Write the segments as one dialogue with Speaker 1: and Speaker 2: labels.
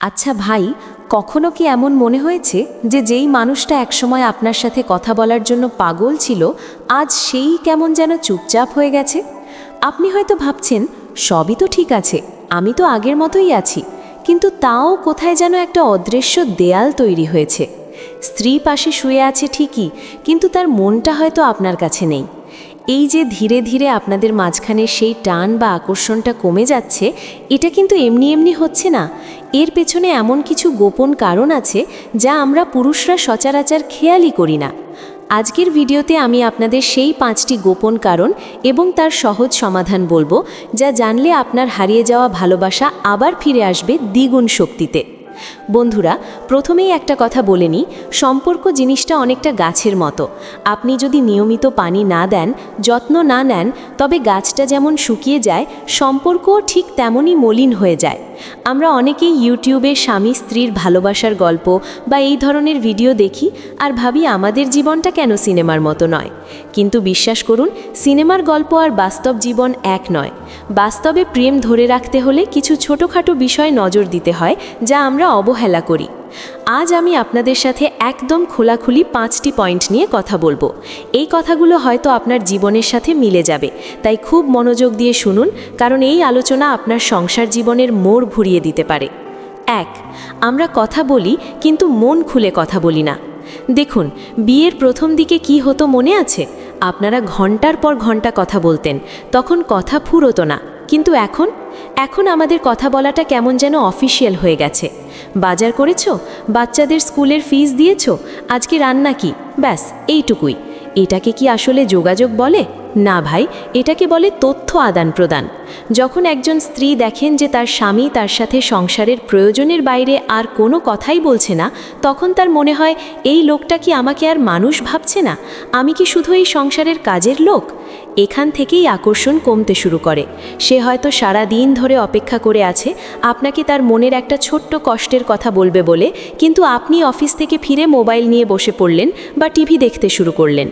Speaker 1: আচ্ছা ভাই, কখনো কি এমন মনে হয়েছে যে যেই মানুষটা একসময় আপনার সাথে কথা বলার জন্য পাগল ছিল, আজ সেই কেমন যেন চুপচাপ হয়ে গেছে? আপনি হয়তো ভাবছেন, সবই তো ঠিক আছে, আমি তো আগের মতোই আছি, কিন্তু তাও কোথায় যেন একটা অদৃশ্য দেয়াল তৈরি হয়েছে। স্ত্রী পাশে শুয়ে আছে ঠিকই, কিন্তু তার মনটা হয়তো আপনার কাছে নেই। এই যে ধীরে ধীরে আপনাদের মাঝখানে সেই টান বা আকর্ষণটা কমে যাচ্ছে, এটা কিন্তু এমনি এমনি হচ্ছে না। এর পেছনে এমন কিছু গোপন কারণ আছে যা আমরা পুরুষরা সচরাচর খেয়ালই করি না। আজকের ভিডিওতে আমি আপনাদের সেই পাঁচটি গোপন কারণ এবং তার সহজ সমাধান বলব, যা জানলে আপনার হারিয়ে যাওয়া ভালোবাসা আবার ফিরে আসবে দ্বিগুণ শক্তিতে। বন্ধুরা, প্রথমেই একটা কথা বলে নিই, সম্পর্ক জিনিসটা অনেকটা গাছের মতো। আপনি যদি নিয়মিত পানি না দেন, যত্ন না নেন, তবে গাছটা যেমন শুকিয়ে যায়, সম্পর্কও ঠিক তেমনই মলিন হয়ে যায়। আমরা অনেকেই ইউটিউবে স্বামী স্ত্রীর ভালোবাসার গল্প বা এই ধরনের ভিডিও দেখি আর ভাবি আমাদের জীবনটা কেন সিনেমার মতো নয়। কিন্তু বিশ্বাস করুন, সিনেমার গল্প আর বাস্তব জীবন এক নয়। বাস্তবে প্রেম ধরে রাখতে হলে কিছু ছোটোখাটো বিষয় নজর দিতে হয়, যা আমরা অবহেলা করি। আজ আমি আপনাদের সাথে একদম খোলাখুলি পাঁচটি পয়েন্ট নিয়ে কথা বলব। এই কথাগুলো হয়তো আপনার জীবনের সাথে মিলে যাবে। তাই খুব মনোযোগ দিয়ে শুনুন, কারণ এই আলোচনা আপনার সংসার জীবনের মোড় ঘুরিয়ে দিতে পারে। এক, আমরা কথা বলি, কিন্তু মন খুলে কথা বলি না। দেখুন, বিয়ের প্রথম দিকে কি হতো মনে আছে? আপনারা ঘণ্টার পর ঘণ্টা কথা বলতেন, তখন কথা ফুরোতো না। কিন্তু এখন? এখন আমাদের কথা বলাটা কেমন যেন অফিসিয়াল হয়ে গেছে। বাজার করেছ? বাচ্চাদের স্কুলের ফিস দিয়েছ? আজকে রান্না কি? ব্যাস, এইটুকুই। এটাকে কি আসলে যোগাযোগ বলে? না ভাই, এটাকে বলে তথ্য আদান প্রদান। যখন একজন স্ত্রী দেখেন যে তার স্বামী তার সাথে সংসারের প্রয়োজনের বাইরে আর কোনো কথাই বলছে না, তখন তার মনে হয়, এই লোকটা কি আমাকে আর মানুষ ভাবছে না? আমি কি শুধু এই সংসারের কাজের লোক? এখান থেকেই আকর্ষণ কমতে শুরু করে। সে হয়তো সারা দিন ধরে অপেক্ষা করে আছে, আপনাকে তার মনের একটা ছোট্ট কষ্টের কথা বলবে বলে, কিন্তু আপনি অফিস থেকে ফিরে মোবাইল নিয়ে বসে পড়লেন বা টিভি দেখতে শুরু করলেন।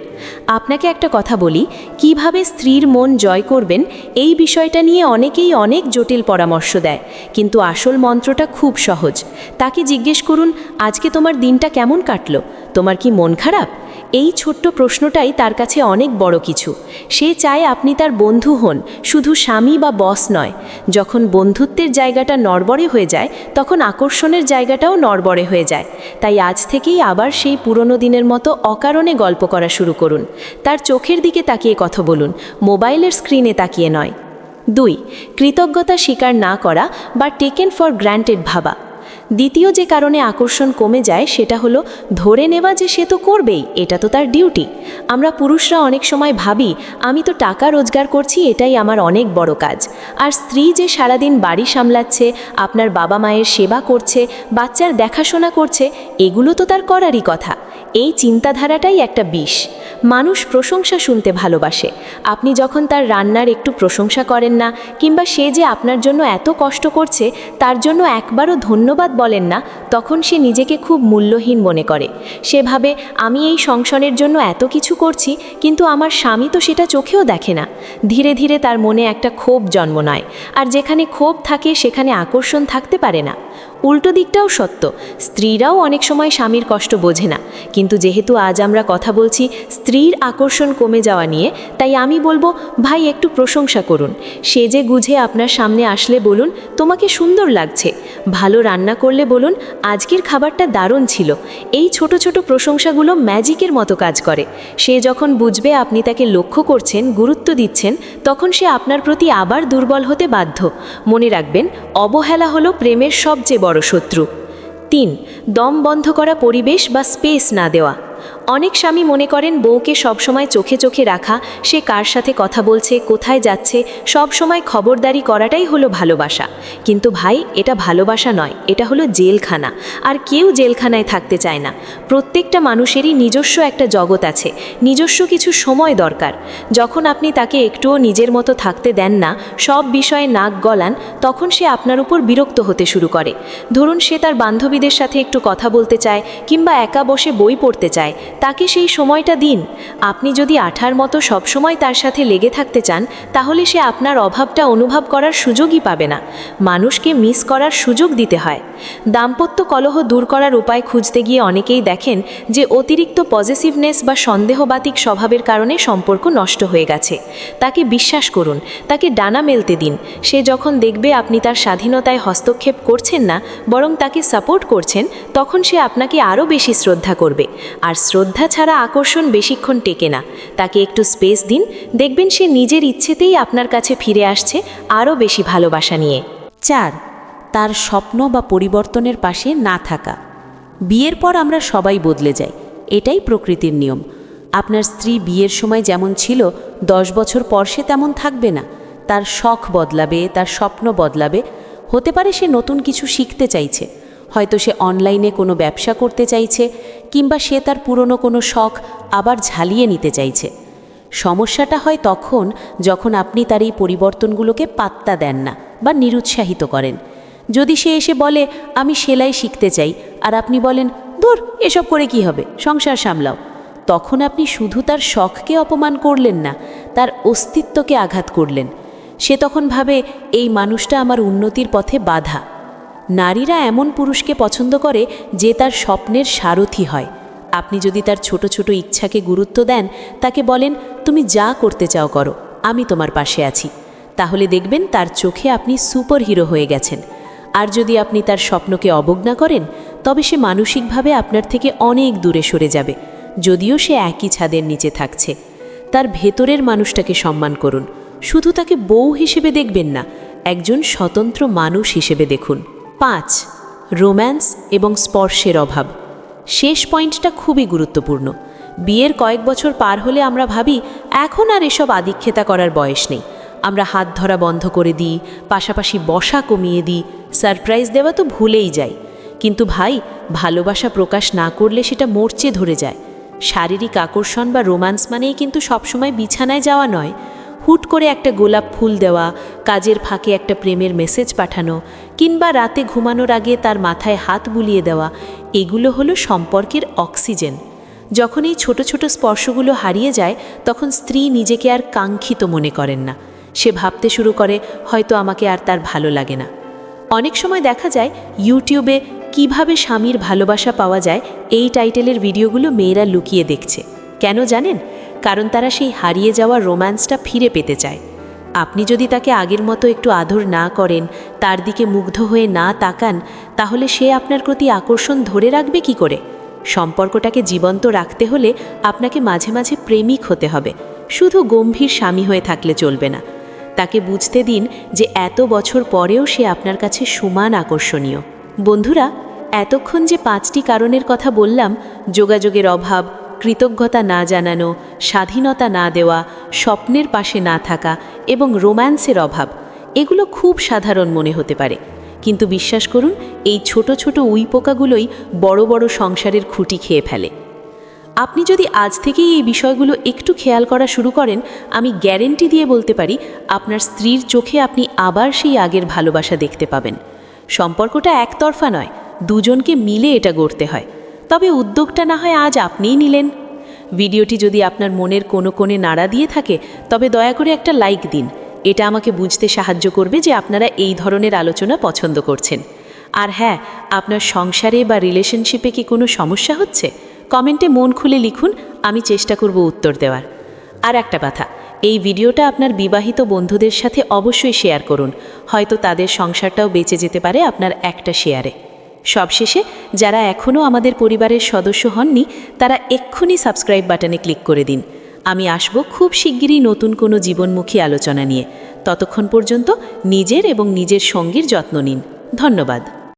Speaker 1: আপনাকে একটা কথা বলি, কীভাবে স্ত্রীর মন জয় করবেন, এই বিষয়টা নিয়ে অনেকেই অনেক জটিল পরামর্শ দেয়, কিন্তু আসল মন্ত্রটা খুব সহজ। তাকে জিজ্ঞেস করুন, আজকে তোমার দিনটা কেমন কাটলো? তোমার কি মন খারাপ? এই ছোট্ট প্রশ্নটাই তার কাছে অনেক বড় কিছু। সে চায় আপনি তার বন্ধু হন, শুধু স্বামী বা বস নয়। যখন বন্ধুত্বের জায়গাটা নড়বড়ে হয়ে যায়, তখন আকর্ষণের জায়গাটাও নড়বড়ে হয়ে যায়। তাই আজ থেকেই আবার সেই পুরনো দিনের মতো অকারণে গল্প করা শুরু করুন। তার চোখের দিকে তাকিয়ে কথা বলুন, মোবাইলের স্ক্রিনে তাকিয়ে নয়। দুই, কৃতজ্ঞতা স্বীকার না করা বা টেকেন ফর গ্র্যান্টেড ভাবা। দ্বিতীয় যে কারণে আকর্ষণ কমে যায় সেটা হলো, ধরে নেওয়া যে সে তো করবেই, এটা তো তার ডিউটি আমরা পুরুষরা অনেক সময় ভাবি, আমি তো টাকা রোজগার করছি, এটাই আমার অনেক বড় কাজ। আর স্ত্রী যে সারাদিন বাড়ি সামলাচ্ছে, আপনার বাবা মায়ের সেবা করছে, বাচ্চার দেখাশোনা করছে, এগুলো তো তার করারই কথা। এই চিন্তাধারাটাই একটা বিষ। মানুষ প্রশংসা শুনতে ভালোবাসে। আপনি যখন তার রান্নার একটু প্রশংসা করেন না, কিংবা সে যে আপনার জন্য এত কষ্ট করছে, তার জন্য একবারও ধন্যবাদ বলেন না, তখন সে নিজেকে খুব মূল্যহীন মনে করে। সে ভাবে, আমি এই সংসারের জন্য এত কিছু করছি, কিন্তু আমার স্বামী তো সেটা চোখেও দেখে না। ধীরে ধীরে তার মনে একটা ক্ষোভ জন্ম নেয়। আর যেখানে ক্ষোভ থাকে, সেখানে আকর্ষণ থাকতে পারে না। উল্টো দিকটাও সত্য। স্ত্রীরাও অনেক সময় স্বামীর কষ্ট বোঝে না। কিন্তু যেহেতু আজ আমরা কথা বলছি স্ত্রীর আকর্ষণ কমে যাওয়া নিয়ে, তাই আমি বলব, ভাই একটু প্রশংসা করুন। সে যে গুঝে আপনার সামনে আসলে বলুন, তোমাকে সুন্দর লাগছে। ভালো রান্না করলে বলুন, আজকের খাবারটা দারুণ ছিল। এই ছোট ছোট প্রশংসাগুলো ম্যাজিকের মতো কাজ করে। সে যখন বুঝবে আপনি তাকে লক্ষ্য করছেন, গুরুত্ব দিচ্ছেন, তখন সে আপনার প্রতি আবার দুর্বল হতে বাধ্য। মনে রাখবেন, অবহেলা হলো প্রেমের সবচেয়ে বড় শত্রু। তিন দম বন্ধ করা পরিবেশ বা স্পেস না দেওয়া। অনেক স্বামী মনে করেন বউকে সবসময় চোখে চোখে রাখা, সে কার সাথে কথা বলছে, কোথায় যাচ্ছে সব সময় খবরদারি করাটাই হলো ভালোবাসা। কিন্তু ভাই, এটা ভালোবাসা নয়, এটা হলো জেলখানা। আর কেউ জেলখানায় থাকতে চায় না। প্রত্যেকটা মানুষেরই নিজস্ব একটা জগৎ আছে, নিজস্ব কিছু সময় দরকার। যখন আপনি তাকে একটুও নিজের মতো থাকতে দেন না, সব বিষয়ে নাক গলান, তখন সে আপনার উপর বিরক্ত হতে শুরু করে। ধরুন সে তার বান্ধবীদের সাথে একটু কথা বলতে চায়, কিংবা একা বসে বই পড়তে চায় তাকে সেই সময়টা দিন। আপনি যদি আঠার মতো সবসময় তার সাথে লেগে থাকতে চান, তাহলে সে আপনার অভাবটা অনুভব করার সুযোগই পাবে না। মানুষকে মিস করার সুযোগ দিতে হয়। দাম্পত্য কলহ দূর করার উপায় খুঁজতে গিয়ে অনেকেই দেখেন যে অতিরিক্ত পজিটিভনেস বা সন্দেহবাতিক স্বভাবের কারণে সম্পর্ক নষ্ট হয়ে গেছে। তাকে বিশ্বাস করুন, তাকে ডানা মেলতে দিন। সে যখন দেখবে আপনি তার স্বাধীনতায় হস্তক্ষেপ করছেন না, বরং তাকে সাপোর্ট করছেন, তখন সে আপনাকে আরও বেশি শ্রদ্ধা করবে। আর শ্রদ্ধা ছাড়া আকর্ষণ বেশিক্ষণ টেকে না। তাকে একটু স্পেস দিন, দেখবেন সে নিজের ইচ্ছেতেই আপনার কাছে ফিরে আসছে আরও বেশি ভালোবাসা নিয়ে।
Speaker 2: চার, তার স্বপ্ন বা পরিবর্তনের পাশে না থাকা। বিয়ের পর আমরা সবাই বদলে যাই, এটাই প্রকৃতির নিয়ম। আপনার স্ত্রী বিয়ের সময় যেমন ছিল, দশ বছর পর সে তেমন থাকবে না। তার শখ বদলাবে, তার স্বপ্ন বদলাবে। হতে পারে সে নতুন কিছু শিখতে চাইছে। হয়তো সে অনলাইনে কোনো ব্যবসা করতে চাইছে কিংবা সে তার পুরনো কোনো শখ আবার ঝালিয়ে নিতে চাইছে। সমস্যাটা হয় তখন যখন আপনি তার এই পরিবর্তনগুলোকে পাত্তা দেন না বা নিরুৎসাহিত করেন। যদি সে এসে বলে, আমি সেলাই শিখতে চাই আর আপনি বলেন ধুর এসব করে কি হবে? সংসার সামলাও। তখন আপনি শুধু তার শখকে অপমান করলেন না, তার অস্তিত্বকে আঘাত করলেন। সে তখন ভাবে, এই মানুষটা আমার উন্নতির পথে বাধা। নারীরা এমন পুরুষকে পছন্দ করে যে তার স্বপ্নের সারথি হয়। আপনি যদি তার ছোট ছোট ইচ্ছাকে গুরুত্ব দেন, তাকে বলেন, তুমি যা করতে চাও করো, আমি তোমার পাশে আছি। তাহলে দেখবেন তার চোখে আপনি সুপার হিরো হয়ে গেছেন। আর যদি আপনি তার স্বপ্নকে অবজ্ঞা করেন, তবে সে মানসিকভাবে আপনার থেকে অনেক দূরে সরে যাবে, যদিও সে একই ছাদের নিচে থাকছে। তার ভেতরের মানুষটাকে সম্মান করুন। শুধু তাকে বউ হিসেবে দেখবেন না, একজন স্বতন্ত্র মানুষ হিসেবে দেখুন। পাঁচ, রোম্যান্স এবং স্পর্শের অভাব। শেষ পয়েন্টটা খুবই গুরুত্বপূর্ণ। বিয়ের কয়েক বছর পার হলে আমরা ভাবি, এখন আর এসব আদিক্ষেতা করার বয়স নেই। আমরা হাত ধরা বন্ধ করে দিই, পাশাপাশি বসা কমিয়ে দিই, সারপ্রাইজ দেওয়া তো ভুলেই যাই। কিন্তু ভাই, ভালোবাসা প্রকাশ না করলে সেটা মরচে ধরে যায়। শারীরিক আকর্ষণ বা রোম্যান্স মানেই কিন্তু সবসময় বিছানায় যাওয়া নয়। হুট করে একটা গোলাপ ফুল দেওয়া, কাজের ফাঁকে একটা প্রেমের মেসেজ পাঠানো কিংবা রাতে ঘুমানোর আগে তার মাথায় হাত বুলিয়ে দেওয়া, এগুলো হলো সম্পর্কের অক্সিজেন। যখন এই ছোট ছোট স্পর্শগুলো হারিয়ে যায়, তখন স্ত্রী নিজেকে আর কাঙ্ক্ষিত মনে করেন না। সে ভাবতে শুরু করে, হয়তো আমাকে আর তার ভালো লাগে না। অনেক সময় দেখা যায়, ইউটিউবে কীভাবে স্বামীর ভালোবাসা পাওয়া যায়? এই টাইটেলের ভিডিওগুলো মেয়েরা লুকিয়ে দেখছে। কেন জানেন? কারণ তারা সেই হারিয়ে যাওয়া রোম্যান্সটা ফিরে পেতে চায়। আপনি যদি তাকে আগের মতো একটু আদর না করেন, তার দিকে মুগ্ধ হয়ে না তাকান, তাহলে সে আপনার প্রতি আকর্ষণ ধরে রাখবে কি করে? সম্পর্কটাকে জীবন্ত রাখতে হলে আপনাকে মাঝে মাঝে প্রেমিক হতে হবে। শুধু গম্ভীর স্বামী হয়ে থাকলে চলবে না। তাকে বুঝতে দিন যে এত বছর পরেও সে আপনার কাছে সমান আকর্ষণীয়। বন্ধুরা, এতক্ষণ যে পাঁচটি কারণের কথা বললাম, যোগাযোগের অভাব কৃতজ্ঞতা না জানানো, স্বাধীনতা না দেওয়া, স্বপ্নের পাশে না থাকা এবং রোম্যান্সের অভাব, এগুলো খুব সাধারণ মনে হতে পারে। কিন্তু বিশ্বাস করুন, এই ছোট ছোট উই পোকাগুলোই বড় বড় সংসারের খুঁটি খেয়ে ফেলে। আপনি যদি আজ থেকেই এই বিষয়গুলো একটু খেয়াল করা শুরু করেন, আমি গ্যারেন্টি দিয়ে বলতে পারি, আপনার স্ত্রীর চোখে আপনি আবার সেই আগের ভালোবাসা দেখতে পাবেন। সম্পর্কটা একতরফা নয়, দুজনকে মিলে এটা গড়তে হয়। তবে উদ্যোগটা না হয় আজ আপনিই নিলেন। ভিডিওটি যদি আপনার মনের কোনো কোণে নাড়া দিয়ে থাকে, তবে দয়া করে একটা লাইক দিন। এটা আমাকে বুঝতে সাহায্য করবে যে আপনারা এই ধরনের আলোচনা পছন্দ করছেন। আর হ্যাঁ আপনার সংসারে বা রিলেশনশিপে কি কোনো সমস্যা হচ্ছে? কমেন্টে মন খুলে লিখুন, আমি চেষ্টা করব উত্তর দেওয়ার। আর একটা কথা, এই ভিডিওটা আপনার বিবাহিত বন্ধুদের সাথে অবশ্যই শেয়ার করুন। হয়তো তাদের সংসারটাও বেঁচে যেতে পারে আপনার একটা শেয়ারে সবশেষে, যারা এখনও আমাদের পরিবারের সদস্য হননি, তারা এক্ষুনি সাবস্ক্রাইব বাটনে ক্লিক করে দিন। আমি আসব খুব শিগগিরই নতুন কোনো জীবনমুখী আলোচনা নিয়ে। ততক্ষণ পর্যন্ত নিজের এবং নিজের সঙ্গীর যত্ন নিন। ধন্যবাদ।